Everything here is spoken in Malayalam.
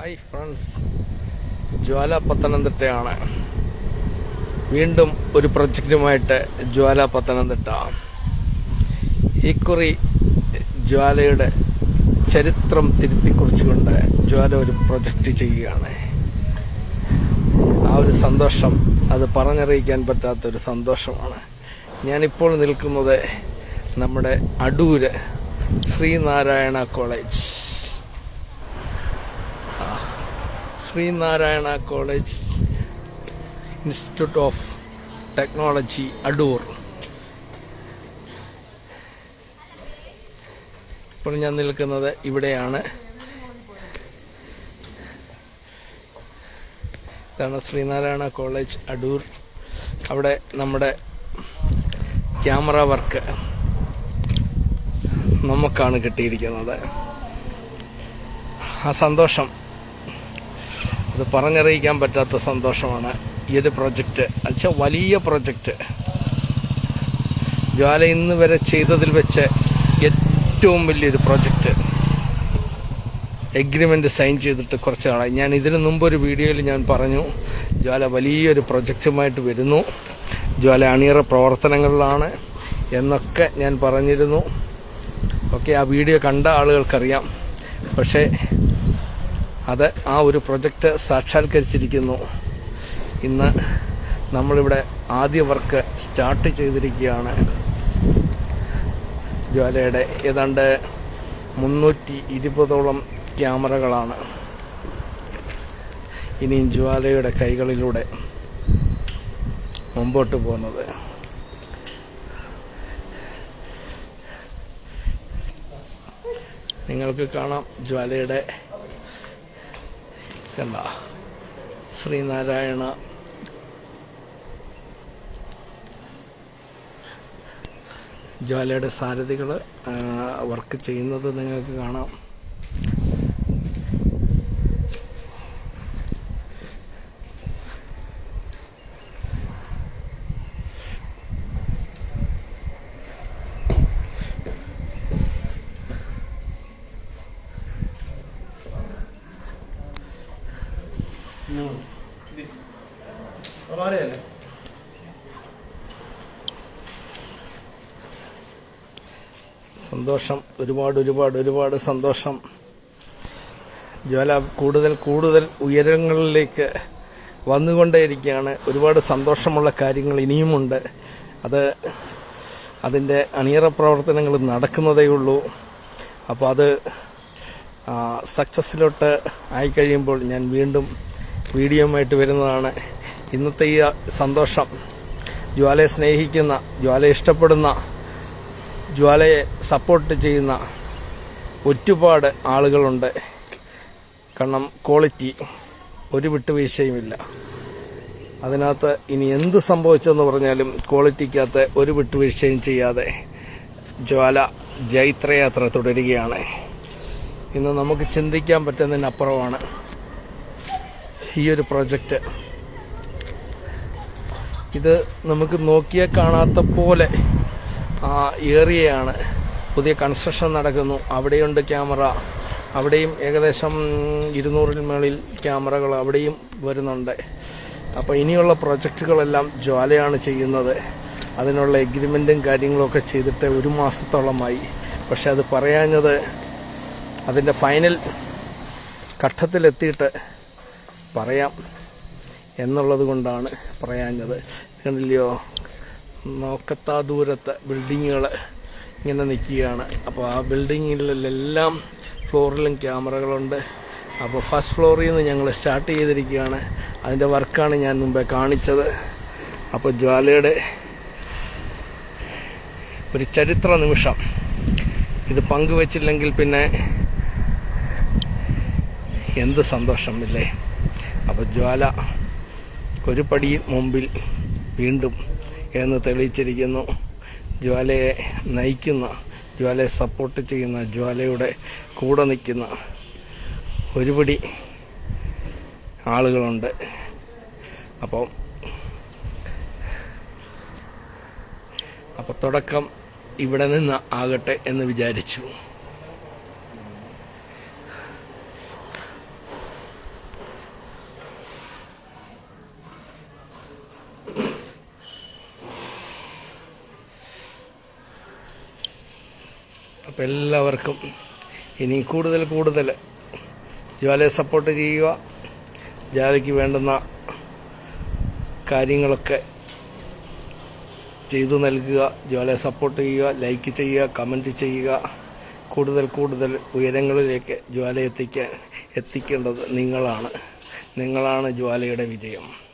Hi friends. ജ്വാല പത്തനംതിട്ടയാണ് വീണ്ടും ഒരു പ്രൊജക്റ്റുമായിട്ട് ജ്വാല പത്തനംതിട്ട ഇക്കുറി ജ്വാലയുടെ ചരിത്രം തിരുത്തിക്കുറിച്ചുകൊണ്ട് ജ്വാല ഒരു പ്രൊജക്റ്റ് ചെയ്യുകയാണ്. ആ ഒരു സന്തോഷം അത് പറഞ്ഞറിയിക്കാൻ പറ്റാത്ത ഒരു സന്തോഷമാണ്. ഞാനിപ്പോൾ നിൽക്കുന്നത് നമ്മുടെ Adoor Sreenarayana college. Sreenarayana college institute of technology Adoor. ഇപ്പോൾ ഞാൻ നിൽക്കുന്നത് ഇവിടെയാണ്. ഇതാണ് ശ്രീനാരായണ കോളേജ് അടൂർ. അവിടെ നമ്മുടെ ക്യാമറ വർക്ക് നമുക്കാണ് കിട്ടിയിരിക്കുന്നത്. ആ സന്തോഷം. അത് പറഞ്ഞറിയിക്കാൻ പറ്റാത്ത സന്തോഷമാണ് ഈ ഒരു പ്രൊജക്റ്റ്. അച്ഛാ വലിയ പ്രൊജക്റ്റ്. ജ്വാല ഇന്ന് വരെ ചെയ്തതിൽ വെച്ച് ഏറ്റവും വലിയൊരു പ്രൊജക്റ്റ്. എഗ്രിമെന്റ് സൈൻ ചെയ്തിട്ട് കുറച്ച് നാളായി ഞാൻ ഇതിനു ഒരു വീഡിയോയിൽ ഞാൻ പറഞ്ഞു ജ്വാല വലിയൊരു പ്രൊജക്റ്റുമായിട്ട് വരുന്നു. ജ്വാല അണിയറ പ്രവർത്തനങ്ങളിലാണ് എന്നൊക്കെ ഞാൻ പറഞ്ഞിരുന്നു. ഓക്കെ ആ വീഡിയോ കണ്ട ആളുകൾക്കറിയാം. പക്ഷേ അത് ആ ഒരു പ്രൊജക്റ്റ് സാക്ഷാത്കരിച്ചിരിക്കുന്നു. ഇന്ന് നമ്മളിവിടെ ആദ്യ വർക്ക് സ്റ്റാർട്ട് ചെയ്തിരിക്കുകയാണ്. ജ്വാലയുടെ ഏതാണ്ട് മുന്നൂറ്റി ഇരുപതോളം ക്യാമറകളാണ്. ഇനിയും ജ്വാലയുടെ കൈകളിലൂടെ മുമ്പോട്ട് പോകുന്നത്. നിങ്ങൾക്ക് കാണാം ജ്വാലയുടെ കണ്ട ശ്രീനാരായണ. ജ്വാലയുടെ സാരഥികൾ വർക്ക് ചെയ്യുന്നത് നിങ്ങൾക്ക് കാണാം. സന്തോഷം. ഒരുപാട് ഒരുപാട് ഒരുപാട് സന്തോഷം. ജ്വാല കൂടുതൽ കൂടുതൽ ഉയരങ്ങളിലേക്ക് വന്നുകൊണ്ടേയിരിക്കുകയാണ്. ഒരുപാട് സന്തോഷമുള്ള കാര്യങ്ങൾ ഇനിയുമുണ്ട്. അത് അതിന്റെ അണിയറ പ്രവർത്തനങ്ങൾ നടക്കുന്നതേയുള്ളൂ അപ്പോൾ അത് സക്സസ്സിലോട്ട് ആയിക്കഴിയുമ്പോൾ ഞാൻ വീണ്ടും വീഡിയോയുമായിട്ട് വരുന്നതാണ്. ഇന്നത്തെ ഈ സന്തോഷം. ജ്വാലയെ സ്നേഹിക്കുന്ന ജ്വാല ഇഷ്ടപ്പെടുന്ന ജ്വാലയെ സപ്പോർട്ട് ചെയ്യുന്ന ഒരുപാട് ആളുകളുണ്ട്. കാരണം ക്വാളിറ്റി ഒരു വിട്ടുവീഴ്ചയുമില്ല. അതിനകത്ത് ഇനി എന്ത് സംഭവിച്ചെന്ന് പറഞ്ഞാലും ക്വാളിറ്റിക്കകത്ത് ഒരു വിട്ടുവീഴ്ചയും ചെയ്യാതെ ജ്വാല ജൈത്രയാത്ര തുടരുകയാണ്. ഇന്ന് നമുക്ക് ചിന്തിക്കാൻ പറ്റുന്നതിനപ്പുറമാണ് ഈ ഒരു പ്രൊജക്റ്റ്. ഇത് നമുക്ക് നോക്കിയാൽ കാണാത്ത പോലെ ആ ഏറിയയാണ്. പുതിയ കൺസ്ട്രക്ഷൻ നടക്കുന്നു. അവിടെയുണ്ട് ക്യാമറ അവിടെയും ഏകദേശം ഇരുന്നൂറിൽ മേളിൽ ക്യാമറകൾ അവിടെയും വരുന്നുണ്ട്. അപ്പോൾ ഇനിയുള്ള പ്രൊജക്റ്റുകളെല്ലാം ജ്വാലയാണ് ചെയ്യുന്നത്. അതിനുള്ള എഗ്രിമെന്റും കാര്യങ്ങളൊക്കെ ചെയ്തിട്ട് ഒരു മാസത്തോളമായി. പക്ഷെ അത് പറയാഞ്ഞത് അതിന്റെ ഫൈനൽ ഘട്ടത്തിലെത്തിയിട്ട് പറയാം എന്നുള്ളത് കൊണ്ടാണ് പറയാഞ്ഞത്. കണ്ടില്ലയോ? നോക്കത്താ ദൂരത്തെ ബിൽഡിങ്ങുകൾ ഇങ്ങനെ നിൽക്കുകയാണ്. അപ്പോൾ ആ ബിൽഡിങ്ങിലെല്ലാം ഫ്ലോറിലും ക്യാമറകളുണ്ട് അപ്പോൾ ഫസ്റ്റ് ഫ്ലോറിൽ നിന്ന് ഞങ്ങൾ സ്റ്റാർട്ട് ചെയ്തിരിക്കുകയാണ്. അതിന്റെ വർക്കാണ് ഞാൻ മുമ്പേ കാണിച്ചത്. അപ്പോൾ ജ്വാലയുടെ ഒരു ചരിത്ര നിമിഷം. ഇത് പങ്കുവച്ചില്ലെങ്കിൽ പിന്നെ എന്ത് സന്തോഷം ഇല്ലേ അപ്പോൾ ജ്വാല ഒരു പടി മുമ്പിൽ വീണ്ടും എന്ന് തെളിയിച്ചിരിക്കുന്നു. ജ്വാലയെ നയിക്കുന്ന ജ്വാലയെ സപ്പോർട്ട് ചെയ്യുന്ന ജ്വാലയുടെ കൂടെ നിൽക്കുന്ന ഒരുപടി ആളുകളുണ്ട്. അപ്പോൾ അപ്പോൾ തുടക്കം ഇവിടെ നിന്ന് ആകട്ടെ എന്ന് വിചാരിച്ചു. അപ്പം എല്ലാവർക്കും ഇനി കൂടുതൽ കൂടുതൽ ജ്വാലയെ സപ്പോർട്ട് ചെയ്യുക. ജ്വാലയ്ക്ക് വേണ്ടുന്ന കാര്യങ്ങളൊക്കെ ചെയ്തു നൽകുക. ജ്വാലയെ സപ്പോർട്ട് ചെയ്യുക ലൈക്ക് ചെയ്യുക കമന്റ് ചെയ്യുക. കൂടുതൽ കൂടുതൽ ഉയരങ്ങളിലേക്ക് ജ്വാല എത്തിക്കാൻ എത്തിക്കേണ്ടത് നിങ്ങളാണ്. നിങ്ങളാണ് ജ്വാലയുടെ വിജയം.